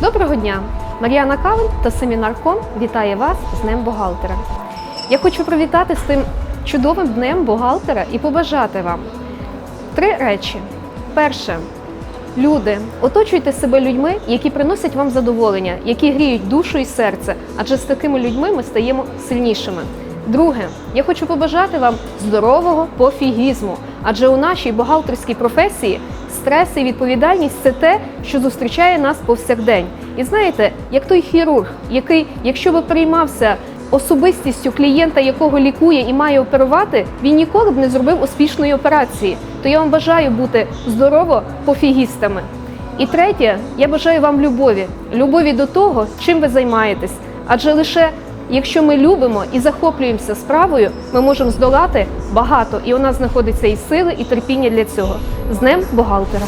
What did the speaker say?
Доброго дня! Мар'яна Кавен та семінар Ком вітає вас з Днем бухгалтера. Я хочу привітати з тим чудовим днем бухгалтера і побажати вам три речі. Перше, люди, оточуйте себе людьми, які приносять вам задоволення, які гріють душу і серце, адже з такими людьми ми стаємо сильнішими. Друге, я хочу побажати вам здорового пофігізму, адже у нашій бухгалтерській професії стрес і відповідальність це те, що зустрічає нас повсякдень. І знаєте, як той хірург, який, якщо би приймався особистістю клієнта, якого лікує і має оперувати, він ніколи б не зробив успішної операції. То я вам бажаю бути здорово пофігістами. І третє, я бажаю вам любові, любові до того, чим ви займаєтесь. Адже лише якщо ми любимо і захоплюємося справою, ми можемо здолати багато, і у нас знаходиться і сили, і терпіння для цього. З Днем бухгалтера!